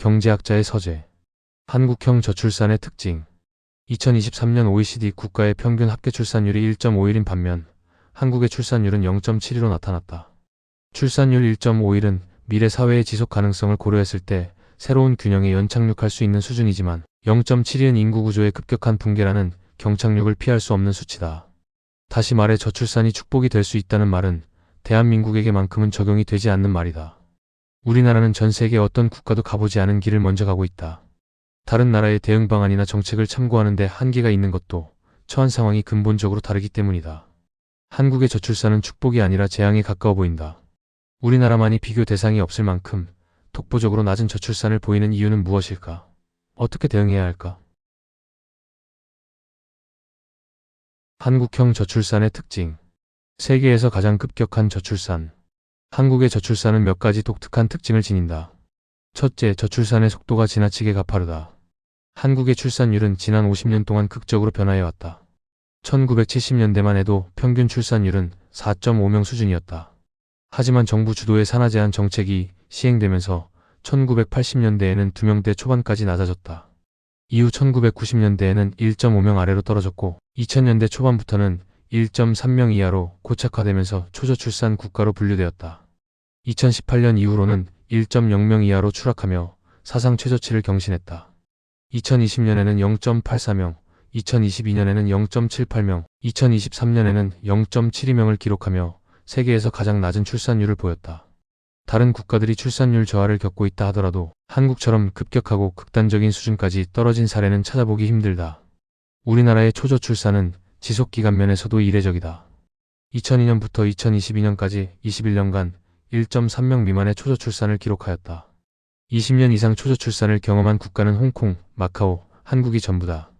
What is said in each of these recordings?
경제학자의 서재. 한국형 저출산의 특징. 2023년 OECD 국가의 평균 합계 출산율이 1.51인 반면 한국의 출산율은 0.72로 나타났다. 출산율 1.51은 미래 사회의 지속 가능성을 고려했을 때 새로운 균형에 연착륙할 수 있는 수준이지만 0.7은 인구 구조의 급격한 붕괴라는 경착륙을 피할 수 없는 수치다. 다시 말해 저출산이 축복이 될 수 있다는 말은 대한민국에게만큼은 적용이 되지 않는 말이다. 우리나라는 전 세계 어떤 국가도 가보지 않은 길을 먼저 가고 있다. 다른 나라의 대응 방안이나 정책을 참고하는데 한계가 있는 것도 처한 상황이 근본적으로 다르기 때문이다. 한국의 저출산은 축복이 아니라 재앙에 가까워 보인다. 우리나라만이 비교 대상이 없을 만큼 독보적으로 낮은 저출산을 보이는 이유는 무엇일까? 어떻게 대응해야 할까? 한국형 저출산의 특징. 세계에서 가장 급격한 저출산. 한국의 저출산은 몇 가지 독특한 특징을 지닌다. 첫째, 저출산의 속도가 지나치게 가파르다. 한국의 출산율은 지난 50년 동안 극적으로 변화해왔다. 1970년대만 해도 평균 출산율은 4.5명 수준이었다. 하지만 정부 주도의 산하 제한 정책이 시행되면서 1980년대에는 2명대 초반까지 낮아졌다. 이후 1990년대에는 1.5명 아래로 떨어졌고 2000년대 초반부터는 1.3명 이하로 고착화되면서 초저출산 국가로 분류되었다. 2018년 이후로는 1.0명 이하로 추락하며 사상 최저치를 경신했다. 2020년에는 0.84명, 2022년에는 0.78명, 2023년에는 0.72명을 기록하며 세계에서 가장 낮은 출산율을 보였다. 다른 국가들이 출산율 저하를 겪고 있다 하더라도 한국처럼 급격하고 극단적인 수준까지 떨어진 사례는 찾아보기 힘들다. 우리나라의 초저출산은 지속기간 면에서도 이례적이다. 2002년부터 2022년까지 21년간 1.3명 미만의 초저출산을 기록하였다. 20년 이상 초저출산을 경험한 국가는 홍콩, 마카오, 한국이 전부다.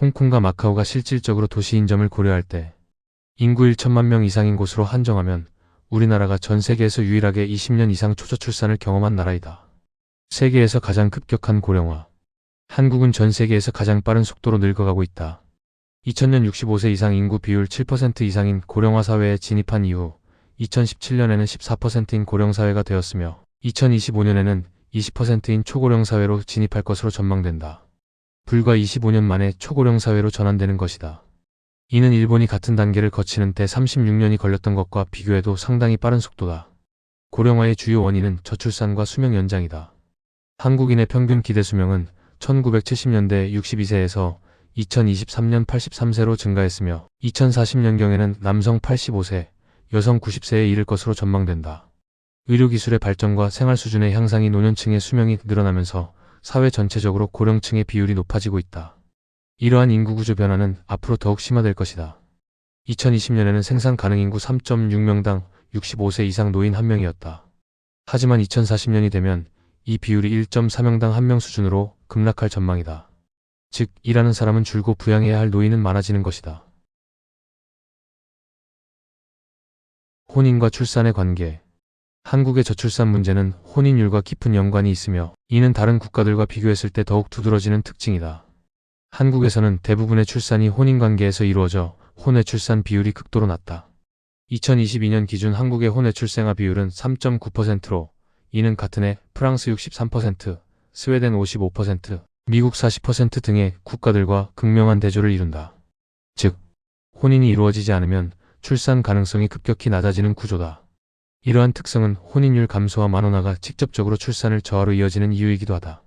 홍콩과 마카오가 실질적으로 도시인 점을 고려할 때 인구 1천만 명 이상인 곳으로 한정하면 우리나라가 전 세계에서 유일하게 20년 이상 초저출산을 경험한 나라이다. 세계에서 가장 급격한 고령화. 한국은 전 세계에서 가장 빠른 속도로 늙어가고 있다. 2000년 65세 이상 인구 비율 7% 이상인 고령화 사회에 진입한 이후 2017년에는 14%인 고령 사회가 되었으며 2025년에는 20%인 초고령 사회로 진입할 것으로 전망된다. 불과 25년 만에 초고령 사회로 전환되는 것이다. 이는 일본이 같은 단계를 거치는 데 36년이 걸렸던 것과 비교해도 상당히 빠른 속도다. 고령화의 주요 원인은 저출산과 수명 연장이다. 한국인의 평균 기대 수명은 1970년대 62세에서 2023년 83세로 증가했으며 2040년경에는 남성 85세, 여성 90세에 이를 것으로 전망된다. 의료기술의 발전과 생활 수준의 향상이 노년층의 수명이 늘어나면서 사회 전체적으로 고령층의 비율이 높아지고 있다. 이러한 인구구조 변화는 앞으로 더욱 심화될 것이다. 2020년에는 생산 가능 인구 3.6명당 65세 이상 노인 1명이었다. 하지만 2040년이 되면 이 비율이 1.4명당 1명 수준으로 급락할 전망이다. 즉, 일하는 사람은 줄고 부양해야 할 노인은 많아지는 것이다. 혼인과 출산의 관계 한국의 저출산 문제는 혼인율과 깊은 연관이 있으며 이는 다른 국가들과 비교했을 때 더욱 두드러지는 특징이다. 한국에서는 대부분의 출산이 혼인관계에서 이루어져 혼외 출산 비율이 극도로 낮다. 2022년 기준 한국의 혼외 출생아 비율은 3.9%로 이는 같은 해 프랑스 63%, 스웨덴 55%, 미국 40% 등의 국가들과 극명한 대조를 이룬다. 즉, 혼인이 이루어지지 않으면 출산 가능성이 급격히 낮아지는 구조다. 이러한 특성은 혼인율 감소와 만원화가 직접적으로 출산을 저하로 이어지는 이유이기도 하다.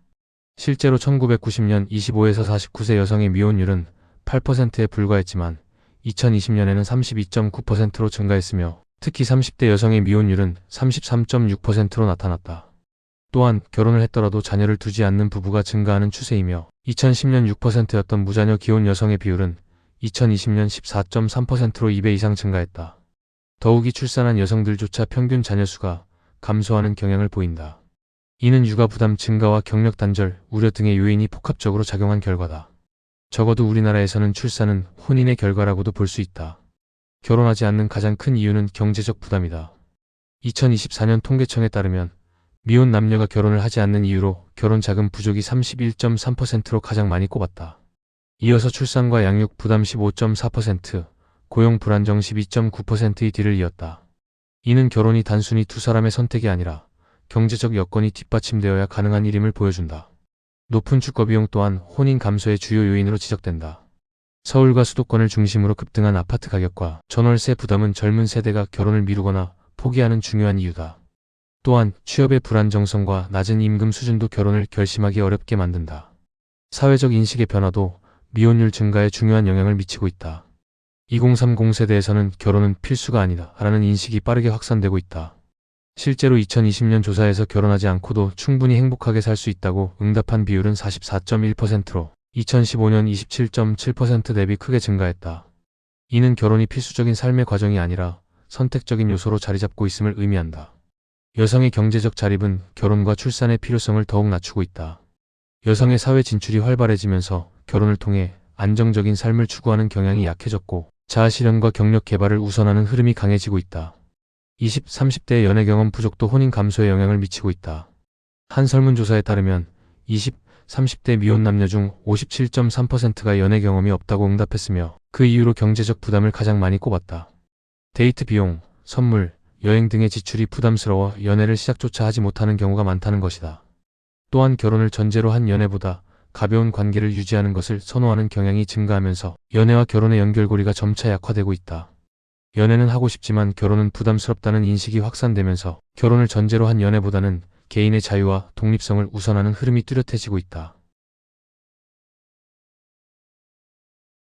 실제로 1990년 25에서 49세 여성의 미혼율은 8%에 불과했지만 2020년에는 32.9%로 증가했으며 특히 30대 여성의 미혼율은 33.6%로 나타났다. 또한 결혼을 했더라도 자녀를 두지 않는 부부가 증가하는 추세이며 2010년 6%였던 무자녀 기혼 여성의 비율은 2020년 14.3%로 2배 이상 증가했다. 더욱이 출산한 여성들조차 평균 자녀 수가 감소하는 경향을 보인다. 이는 육아 부담 증가와 경력 단절, 우려 등의 요인이 복합적으로 작용한 결과다. 적어도 우리나라에서는 출산은 혼인의 결과라고도 볼 수 있다. 결혼하지 않는 가장 큰 이유는 경제적 부담이다. 2024년 통계청에 따르면 미혼 남녀가 결혼을 하지 않는 이유로 결혼 자금 부족이 31.3%로 가장 많이 꼽았다. 이어서 출산과 양육 부담 15.4%, 고용 불안정 12.9%의 뒤를 이었다. 이는 결혼이 단순히 두 사람의 선택이 아니라 경제적 여건이 뒷받침되어야 가능한 일임을 보여준다. 높은 주거 비용 또한 혼인 감소의 주요 요인으로 지적된다. 서울과 수도권을 중심으로 급등한 아파트 가격과 전월세 부담은 젊은 세대가 결혼을 미루거나 포기하는 중요한 이유다. 또한 취업의 불안정성과 낮은 임금 수준도 결혼을 결심하기 어렵게 만든다. 사회적 인식의 변화도 미혼율 증가에 중요한 영향을 미치고 있다. 2030 세대에서는 결혼은 필수가 아니다 라는 인식이 빠르게 확산되고 있다. 실제로 2020년 조사에서 결혼하지 않고도 충분히 행복하게 살 수 있다고 응답한 비율은 44.1%로 2015년 27.7% 대비 크게 증가했다. 이는 결혼이 필수적인 삶의 과정이 아니라 선택적인 요소로 자리 잡고 있음을 의미한다. 여성의 경제적 자립은 결혼과 출산의 필요성을 더욱 낮추고 있다. 여성의 사회 진출이 활발해지면서 결혼을 통해 안정적인 삶을 추구하는 경향이 약해졌고 자아실현과 경력 개발을 우선하는 흐름이 강해지고 있다. 20, 30대의 연애 경험 부족도 혼인 감소에 영향을 미치고 있다. 한 설문조사에 따르면 20, 30대 미혼 남녀 중 57.3%가 연애 경험이 없다고 응답했으며 그 이유로 경제적 부담을 가장 많이 꼽았다. 데이트 비용, 선물, 여행 등의 지출이 부담스러워 연애를 시작조차 하지 못하는 경우가 많다는 것이다. 또한 결혼을 전제로 한 연애보다 가벼운 관계를 유지하는 것을 선호하는 경향이 증가하면서 연애와 결혼의 연결고리가 점차 약화되고 있다. 연애는 하고 싶지만 결혼은 부담스럽다는 인식이 확산되면서 결혼을 전제로 한 연애보다는 개인의 자유와 독립성을 우선하는 흐름이 뚜렷해지고 있다.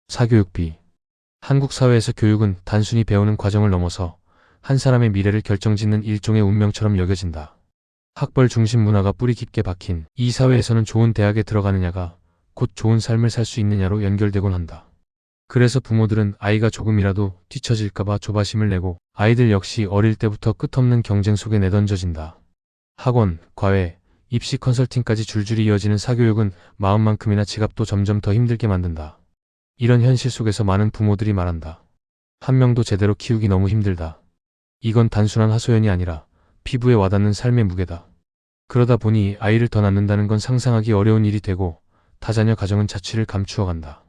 사교육비 한국 사회에서 교육은 단순히 배우는 과정을 넘어서 한 사람의 미래를 결정짓는 일종의 운명처럼 여겨진다. 학벌 중심 문화가 뿌리 깊게 박힌 이 사회에서는 좋은 대학에 들어가느냐가 곧 좋은 삶을 살 수 있느냐로 연결되곤 한다. 그래서 부모들은 아이가 조금이라도 뒤처질까봐 조바심을 내고 아이들 역시 어릴 때부터 끝없는 경쟁 속에 내던져진다. 학원, 과외, 입시 컨설팅까지 줄줄이 이어지는 사교육은 마음만큼이나 지갑도 점점 더 힘들게 만든다. 이런 현실 속에서 많은 부모들이 말한다. 한 명도 제대로 키우기 너무 힘들다. 이건 단순한 하소연이 아니라 피부에 와닿는 삶의 무게다. 그러다 보니 아이를 더 낳는다는 건 상상하기 어려운 일이 되고 다자녀 가정은 자취를 감추어간다.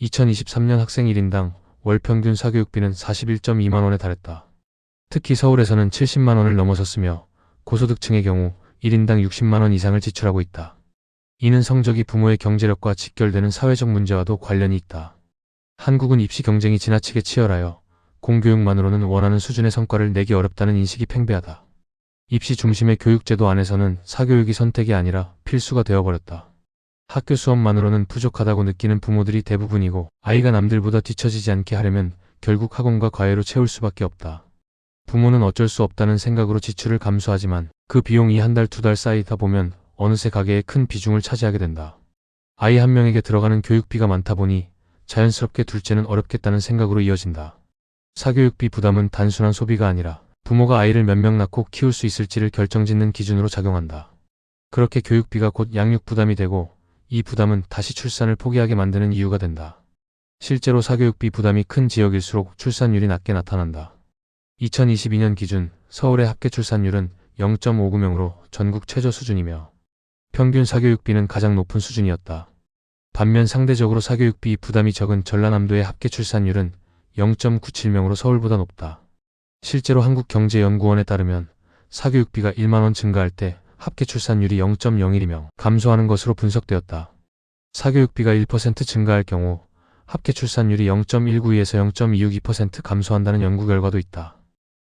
2023년 학생 1인당 월 평균 사교육비는 41.2만 원에 달했다. 특히 서울에서는 70만 원을 넘어섰으며 고소득층의 경우 1인당 60만 원 이상을 지출하고 있다. 이는 성적이 부모의 경제력과 직결되는 사회적 문제와도 관련이 있다. 한국은 입시 경쟁이 지나치게 치열하여 공교육만으로는 원하는 수준의 성과를 내기 어렵다는 인식이 팽배하다. 입시 중심의 교육제도 안에서는 사교육이 선택이 아니라 필수가 되어버렸다. 학교 수업만으로는 부족하다고 느끼는 부모들이 대부분이고 아이가 남들보다 뒤처지지 않게 하려면 결국 학원과 과외로 채울 수밖에 없다. 부모는 어쩔 수 없다는 생각으로 지출을 감수하지만 그 비용이 한 달 두달 쌓이다 보면 어느새 가계에 큰 비중을 차지하게 된다. 아이 한 명에게 들어가는 교육비가 많다 보니 자연스럽게 둘째는 어렵겠다는 생각으로 이어진다. 사교육비 부담은 단순한 소비가 아니라 부모가 아이를 몇 명 낳고 키울 수 있을지를 결정짓는 기준으로 작용한다. 그렇게 교육비가 곧 양육 부담이 되고 이 부담은 다시 출산을 포기하게 만드는 이유가 된다. 실제로 사교육비 부담이 큰 지역일수록 출산율이 낮게 나타난다. 2022년 기준 서울의 합계 출산율은 0.59명으로 전국 최저 수준이며 평균 사교육비는 가장 높은 수준이었다. 반면 상대적으로 사교육비 부담이 적은 전라남도의 합계 출산율은 0.97명으로 서울보다 높다. 실제로 한국경제연구원에 따르면 사교육비가 1만원 증가할 때 합계 출산율이 0.01명 감소하는 것으로 분석되었다. 사교육비가 1% 증가할 경우 합계 출산율이 0.192에서 0.262% 감소한다는 연구 결과도 있다.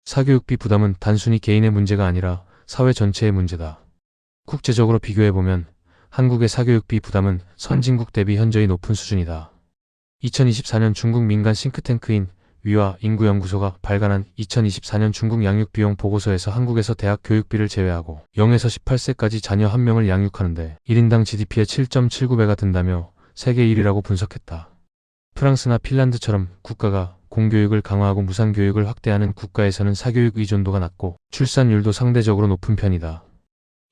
사교육비 부담은 단순히 개인의 문제가 아니라 사회 전체의 문제다. 국제적으로 비교해보면 한국의 사교육비 부담은 선진국 대비 현저히 높은 수준이다. 2024년 중국 민간 싱크탱크인 위와 인구연구소가 발간한 2024년 중국 양육 비용 보고서에서 한국에서 대학 교육비를 제외하고 0에서 18세까지 자녀 한 명을 양육하는데 1인당 GDP의 7.79배가 든다며 세계 1위라고 분석했다. 프랑스나 핀란드처럼 국가가 공교육을 강화하고 무상교육을 확대하는 국가에서는 사교육 의존도가 낮고 출산율도 상대적으로 높은 편이다.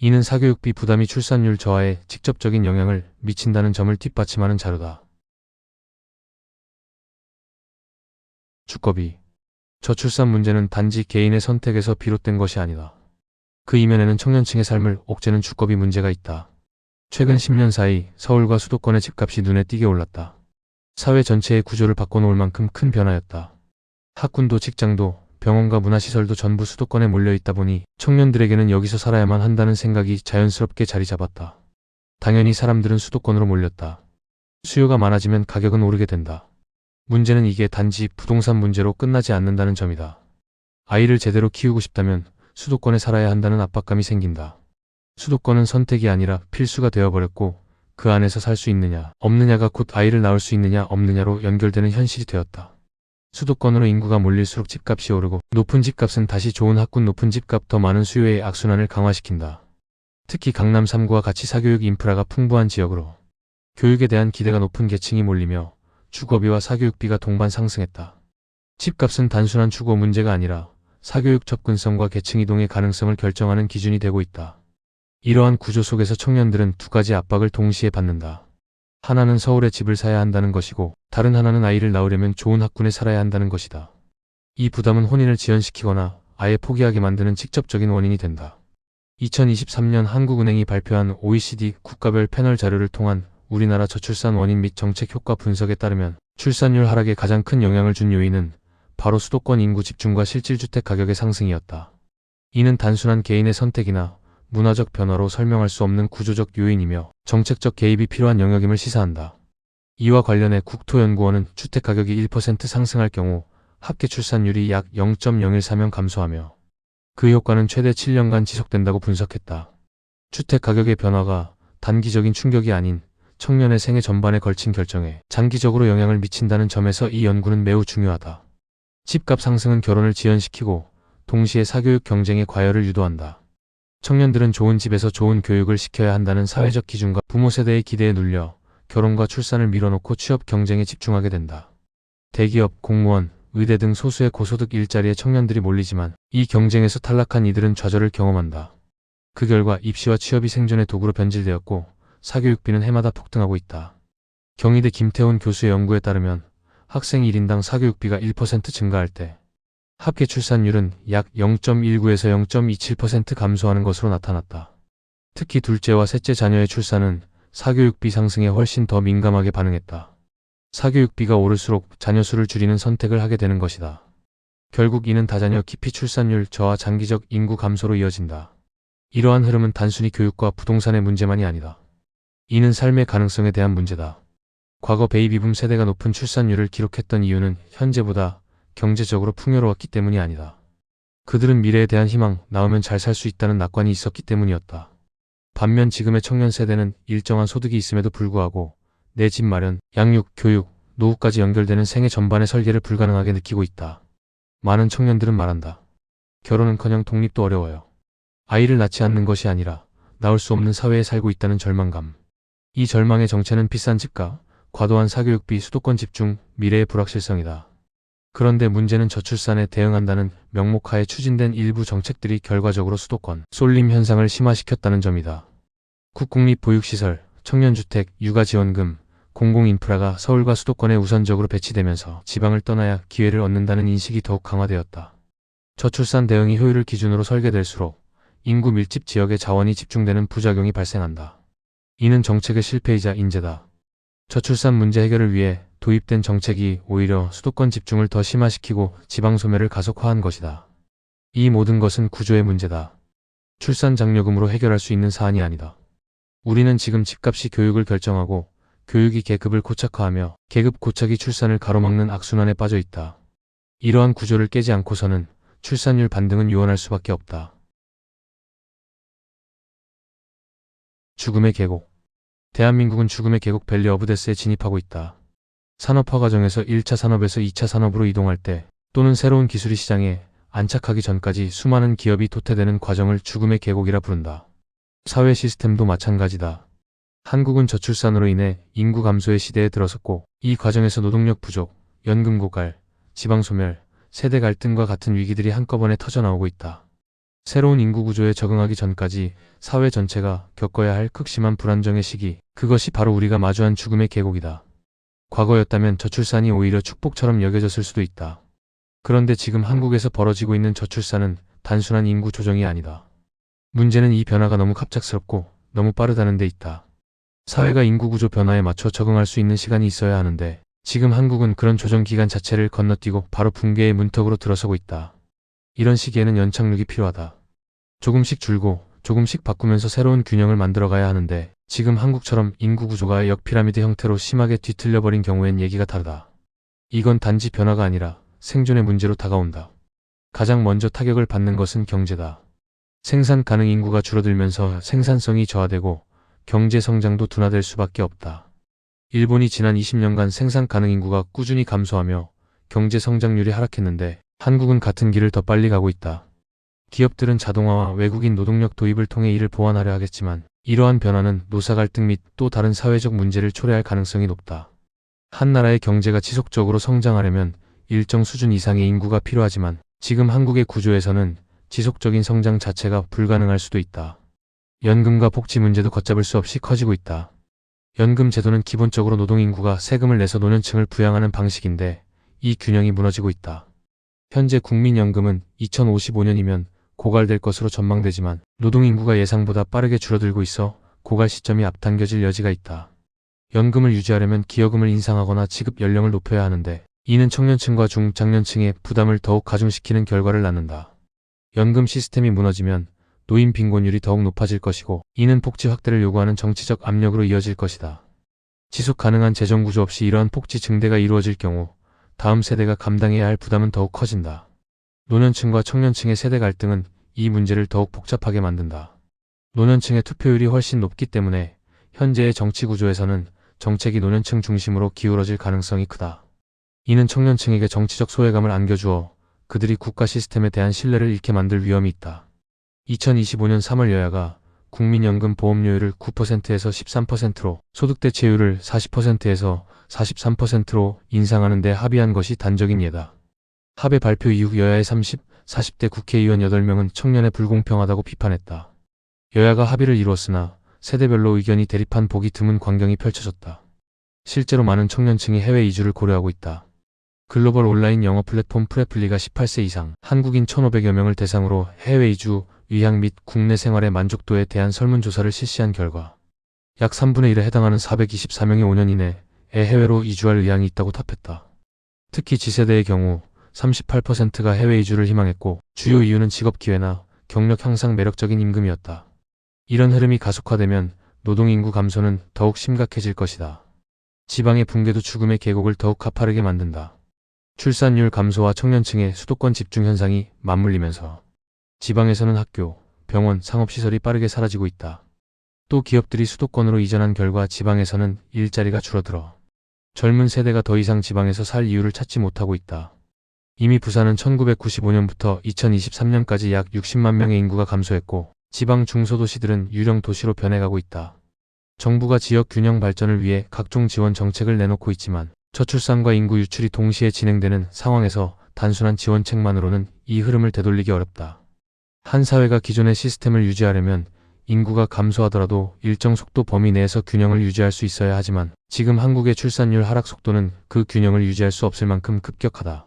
이는 사교육비 부담이 출산율 저하에 직접적인 영향을 미친다는 점을 뒷받침하는 자료다. 주거비. 저출산 문제는 단지 개인의 선택에서 비롯된 것이 아니다. 그 이면에는 청년층의 삶을 옥죄는 주거비 문제가 있다. 최근 10년 사이 서울과 수도권의 집값이 눈에 띄게 올랐다. 사회 전체의 구조를 바꿔놓을 만큼 큰 변화였다. 학군도 직장도 병원과 문화시설도 전부 수도권에 몰려 있다 보니 청년들에게는 여기서 살아야만 한다는 생각이 자연스럽게 자리 잡았다. 당연히 사람들은 수도권으로 몰렸다. 수요가 많아지면 가격은 오르게 된다. 문제는 이게 단지 부동산 문제로 끝나지 않는다는 점이다. 아이를 제대로 키우고 싶다면 수도권에 살아야 한다는 압박감이 생긴다. 수도권은 선택이 아니라 필수가 되어버렸고 그 안에서 살 수 있느냐, 없느냐가 곧 아이를 낳을 수 있느냐, 없느냐로 연결되는 현실이 되었다. 수도권으로 인구가 몰릴수록 집값이 오르고 높은 집값은 다시 좋은 학군 높은 집값 더 많은 수요의 악순환을 강화시킨다. 특히 강남 3구와 같이 사교육 인프라가 풍부한 지역으로 교육에 대한 기대가 높은 계층이 몰리며 주거비와 사교육비가 동반 상승했다. 집값은 단순한 주거 문제가 아니라 사교육 접근성과 계층 이동의 가능성을 결정하는 기준이 되고 있다. 이러한 구조 속에서 청년들은 두 가지 압박을 동시에 받는다. 하나는 서울에 집을 사야 한다는 것이고 다른 하나는 아이를 낳으려면 좋은 학군에 살아야 한다는 것이다. 이 부담은 혼인을 지연시키거나 아예 포기하게 만드는 직접적인 원인이 된다. 2023년 한국은행이 발표한 OECD 국가별 패널 자료를 통한 우리나라 저출산 원인 및 정책 효과 분석에 따르면 출산율 하락에 가장 큰 영향을 준 요인은 바로 수도권 인구 집중과 실질주택 가격의 상승이었다. 이는 단순한 개인의 선택이나 문화적 변화로 설명할 수 없는 구조적 요인이며 정책적 개입이 필요한 영역임을 시사한다. 이와 관련해 국토연구원은 주택가격이 1% 상승할 경우 합계 출산율이 약 0.014명 감소하며 그 효과는 최대 7년간 지속된다고 분석했다. 주택가격의 변화가 단기적인 충격이 아닌 청년의 생애 전반에 걸친 결정에 장기적으로 영향을 미친다는 점에서 이 연구는 매우 중요하다. 집값 상승은 결혼을 지연시키고 동시에 사교육 경쟁의 과열을 유도한다. 청년들은 좋은 집에서 좋은 교육을 시켜야 한다는 사회적 기준과 부모 세대의 기대에 눌려 결혼과 출산을 밀어놓고 취업 경쟁에 집중하게 된다. 대기업, 공무원, 의대 등 소수의 고소득 일자리에 청년들이 몰리지만 이 경쟁에서 탈락한 이들은 좌절을 경험한다. 그 결과 입시와 취업이 생존의 도구로 변질되었고 사교육비는 해마다 폭등하고 있다. 경희대 김태훈 교수의 연구에 따르면 학생 1인당 사교육비가 1% 증가할 때 합계 출산율은 약 0.19에서 0.27% 감소하는 것으로 나타났다. 특히 둘째와 셋째 자녀의 출산은 사교육비 상승에 훨씬 더 민감하게 반응했다. 사교육비가 오를수록 자녀 수를 줄이는 선택을 하게 되는 것이다. 결국 이는 다자녀 기피 출산율 저하 장기적 인구 감소로 이어진다. 이러한 흐름은 단순히 교육과 부동산의 문제만이 아니다. 이는 삶의 가능성에 대한 문제다. 과거 베이비붐 세대가 높은 출산율을 기록했던 이유는 현재보다 경제적으로 풍요로웠기 때문이 아니다. 그들은 미래에 대한 희망, 나오면 잘 살 수 있다는 낙관이 있었기 때문이었다. 반면 지금의 청년 세대는 일정한 소득이 있음에도 불구하고 내 집 마련, 양육, 교육, 노후까지 연결되는 생애 전반의 설계를 불가능하게 느끼고 있다. 많은 청년들은 말한다. 결혼은커녕 독립도 어려워요. 아이를 낳지 않는 것이 아니라 나올 수 없는 사회에 살고 있다는 절망감. 이 절망의 정체는 비싼 집값, 과도한 사교육비, 수도권 집중, 미래의 불확실성이다. 그런데 문제는 저출산에 대응한다는 명목하에 추진된 일부 정책들이 결과적으로 수도권 쏠림 현상을 심화시켰다는 점이다. 국공립 보육시설, 청년주택, 육아지원금, 공공인프라가 서울과 수도권에 우선적으로 배치되면서 지방을 떠나야 기회를 얻는다는 인식이 더욱 강화되었다. 저출산 대응이 효율을 기준으로 설계될수록 인구 밀집 지역에 자원이 집중되는 부작용이 발생한다. 이는 정책의 실패이자 인재다. 저출산 문제 해결을 위해 도입된 정책이 오히려 수도권 집중을 더 심화시키고 지방 소멸을 가속화한 것이다. 이 모든 것은 구조의 문제다. 출산 장려금으로 해결할 수 있는 사안이 아니다. 우리는 지금 집값이 교육을 결정하고 교육이 계급을 고착화하며 계급 고착이 출산을 가로막는 악순환에 빠져 있다. 이러한 구조를 깨지 않고서는 출산율 반등은 유언할 수밖에 없다. 죽음의 계곡 대한민국은 죽음의 계곡 밸리 오브 데스에 진입하고 있다. 산업화 과정에서 1차 산업에서 2차 산업으로 이동할 때 또는 새로운 기술이 시장에 안착하기 전까지 수많은 기업이 도태되는 과정을 죽음의 계곡이라 부른다. 사회 시스템도 마찬가지다. 한국은 저출산으로 인해 인구 감소의 시대에 들어섰고 이 과정에서 노동력 부족, 연금 고갈, 지방 소멸, 세대 갈등과 같은 위기들이 한꺼번에 터져나오고 있다. 새로운 인구 구조에 적응하기 전까지 사회 전체가 겪어야 할 극심한 불안정의 시기, 그것이 바로 우리가 마주한 죽음의 계곡이다. 과거였다면 저출산이 오히려 축복처럼 여겨졌을 수도 있다. 그런데 지금 한국에서 벌어지고 있는 저출산은 단순한 인구 조정이 아니다. 문제는 이 변화가 너무 갑작스럽고 너무 빠르다는 데 있다. 사회가 인구 구조 변화에 맞춰 적응할 수 있는 시간이 있어야 하는데 지금 한국은 그런 조정 기간 자체를 건너뛰고 바로 붕괴의 문턱으로 들어서고 있다. 이런 시기에는 연착륙이 필요하다. 조금씩 줄고 조금씩 바꾸면서 새로운 균형을 만들어가야 하는데 지금 한국처럼 인구 구조가 역피라미드 형태로 심하게 뒤틀려버린 경우엔 얘기가 다르다. 이건 단지 변화가 아니라 생존의 문제로 다가온다. 가장 먼저 타격을 받는 것은 경제다. 생산 가능 인구가 줄어들면서 생산성이 저하되고 경제 성장도 둔화될 수밖에 없다. 일본이 지난 20년간 생산 가능 인구가 꾸준히 감소하며 경제 성장률이 하락했는데 한국은 같은 길을 더 빨리 가고 있다. 기업들은 자동화와 외국인 노동력 도입을 통해 이를 보완하려 하겠지만 이러한 변화는 노사 갈등 및 또 다른 사회적 문제를 초래할 가능성이 높다. 한 나라의 경제가 지속적으로 성장하려면 일정 수준 이상의 인구가 필요하지만 지금 한국의 구조에서는 지속적인 성장 자체가 불가능할 수도 있다. 연금과 복지 문제도 걷잡을 수 없이 커지고 있다. 연금 제도는 기본적으로 노동인구가 세금을 내서 노년층을 부양하는 방식인데 이 균형이 무너지고 있다. 현재 국민연금은 2055년이면 고갈될 것으로 전망되지만 노동인구가 예상보다 빠르게 줄어들고 있어 고갈 시점이 앞당겨질 여지가 있다. 연금을 유지하려면 기여금을 인상하거나 지급 연령을 높여야 하는데 이는 청년층과 중장년층의 부담을 더욱 가중시키는 결과를 낳는다. 연금 시스템이 무너지면 노인 빈곤율이 더욱 높아질 것이고 이는 복지 확대를 요구하는 정치적 압력으로 이어질 것이다. 지속 가능한 재정 구조 없이 이러한 복지 증대가 이루어질 경우 다음 세대가 감당해야 할 부담은 더욱 커진다. 노년층과 청년층의 세대 갈등은 이 문제를 더욱 복잡하게 만든다. 노년층의 투표율이 훨씬 높기 때문에 현재의 정치 구조에서는 정책이 노년층 중심으로 기울어질 가능성이 크다. 이는 청년층에게 정치적 소외감을 안겨주어 그들이 국가 시스템에 대한 신뢰를 잃게 만들 위험이 있다. 2025년 3월 여야가 국민연금 보험료율을 9%에서 13%로 소득대체율을 40%에서 43%로 인상하는 데 합의한 것이 단적인 예다. 합의 발표 이후 여야의 30, 40대 국회의원 8명은 청년에 불공평하다고 비판했다. 여야가 합의를 이루었으나 세대별로 의견이 대립한 보기 드문 광경이 펼쳐졌다. 실제로 많은 청년층이 해외 이주를 고려하고 있다. 글로벌 온라인 영어 플랫폼 프레플리가 18세 이상 한국인 1,500여 명을 대상으로 해외 이주, 위향 및 국내 생활의 만족도에 대한 설문조사를 실시한 결과 약 3분의 1에 해당하는 424명이 5년 이내에 해외로 이주할 의향이 있다고 답했다. 특히 G세대의 경우 38%가 해외 이주를 희망했고 주요 이유는 직업 기회나 경력 향상 매력적인 임금이었다. 이런 흐름이 가속화되면 노동인구 감소는 더욱 심각해질 것이다. 지방의 붕괴도 죽음의 계곡을 더욱 가파르게 만든다. 출산율 감소와 청년층의 수도권 집중 현상이 맞물리면서 지방에서는 학교, 병원, 상업시설이 빠르게 사라지고 있다. 또 기업들이 수도권으로 이전한 결과 지방에서는 일자리가 줄어들어 젊은 세대가 더 이상 지방에서 살 이유를 찾지 못하고 있다. 이미 부산은 1995년부터 2023년까지 약 60만 명의 인구가 감소했고 지방 중소도시들은 유령 도시로 변해가고 있다. 정부가 지역 균형 발전을 위해 각종 지원 정책을 내놓고 있지만 저출산과 인구 유출이 동시에 진행되는 상황에서 단순한 지원책만으로는 이 흐름을 되돌리기 어렵다. 한 사회가 기존의 시스템을 유지하려면 인구가 감소하더라도 일정 속도 범위 내에서 균형을 유지할 수 있어야 하지만 지금 한국의 출산율 하락 속도는 그 균형을 유지할 수 없을 만큼 급격하다.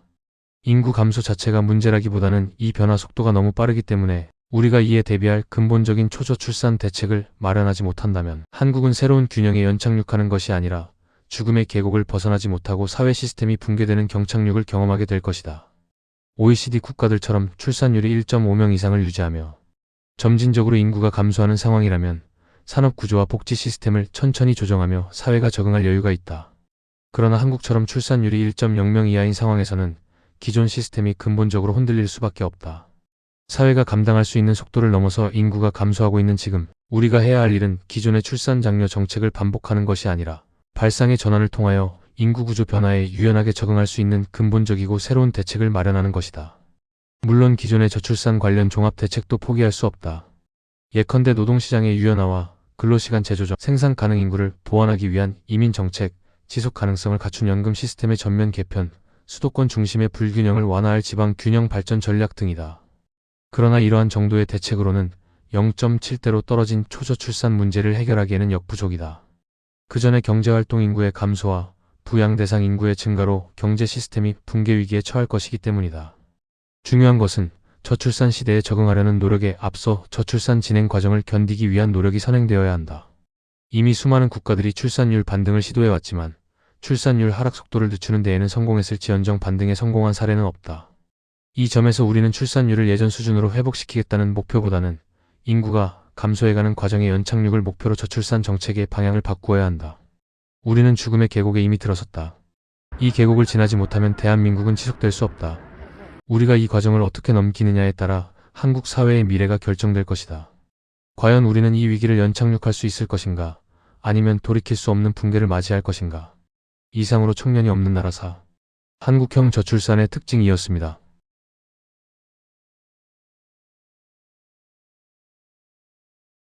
인구 감소 자체가 문제라기보다는 이 변화 속도가 너무 빠르기 때문에 우리가 이에 대비할 근본적인 초저출산 대책을 마련하지 못한다면 한국은 새로운 균형에 연착륙하는 것이 아니라 죽음의 계곡을 벗어나지 못하고 사회 시스템이 붕괴되는 경착륙을 경험하게 될 것이다. OECD 국가들처럼 출산율이 1.5명 이상을 유지하며 점진적으로 인구가 감소하는 상황이라면 산업 구조와 복지 시스템을 천천히 조정하며 사회가 적응할 여유가 있다. 그러나 한국처럼 출산율이 1.0명 이하인 상황에서는 기존 시스템이 근본적으로 흔들릴 수밖에 없다. 사회가 감당할 수 있는 속도를 넘어서 인구가 감소하고 있는 지금 우리가 해야 할 일은 기존의 출산 장려 정책을 반복하는 것이 아니라 발상의 전환을 통하여 인구 구조 변화에 유연하게 적응할 수 있는 근본적이고 새로운 대책을 마련하는 것이다. 물론 기존의 저출산 관련 종합 대책도 포기할 수 없다. 예컨대 노동시장의 유연화와 근로시간 재조정, 생산 가능 인구를 보완하기 위한 이민 정책, 지속 가능성을 갖춘 연금 시스템의 전면 개편, 수도권 중심의 불균형을 완화할 지방 균형 발전 전략 등이다. 그러나 이러한 정도의 대책으로는 0.7대로 떨어진 초저출산 문제를 해결하기에는 역부족이다. 그 전에 경제활동 인구의 감소와 부양 대상 인구의 증가로 경제 시스템이 붕괴 위기에 처할 것이기 때문이다. 중요한 것은 저출산 시대에 적응하려는 노력에 앞서 저출산 진행 과정을 견디기 위한 노력이 선행되어야 한다. 이미 수많은 국가들이 출산율 반등을 시도해왔지만 출산율 하락 속도를 늦추는 데에는 성공했을지언정 반등에 성공한 사례는 없다. 이 점에서 우리는 출산율을 예전 수준으로 회복시키겠다는 목표보다는 인구가 감소해가는 과정의 연착륙을 목표로 저출산 정책의 방향을 바꾸어야 한다. 우리는 죽음의 계곡에 이미 들어섰다. 이 계곡을 지나지 못하면 대한민국은 지속될 수 없다. 우리가 이 과정을 어떻게 넘기느냐에 따라 한국 사회의 미래가 결정될 것이다. 과연 우리는 이 위기를 연착륙할 수 있을 것인가? 아니면 돌이킬 수 없는 붕괴를 맞이할 것인가? 이상으로 청년이 없는 나라사. 한국형 저출산의 특징이었습니다.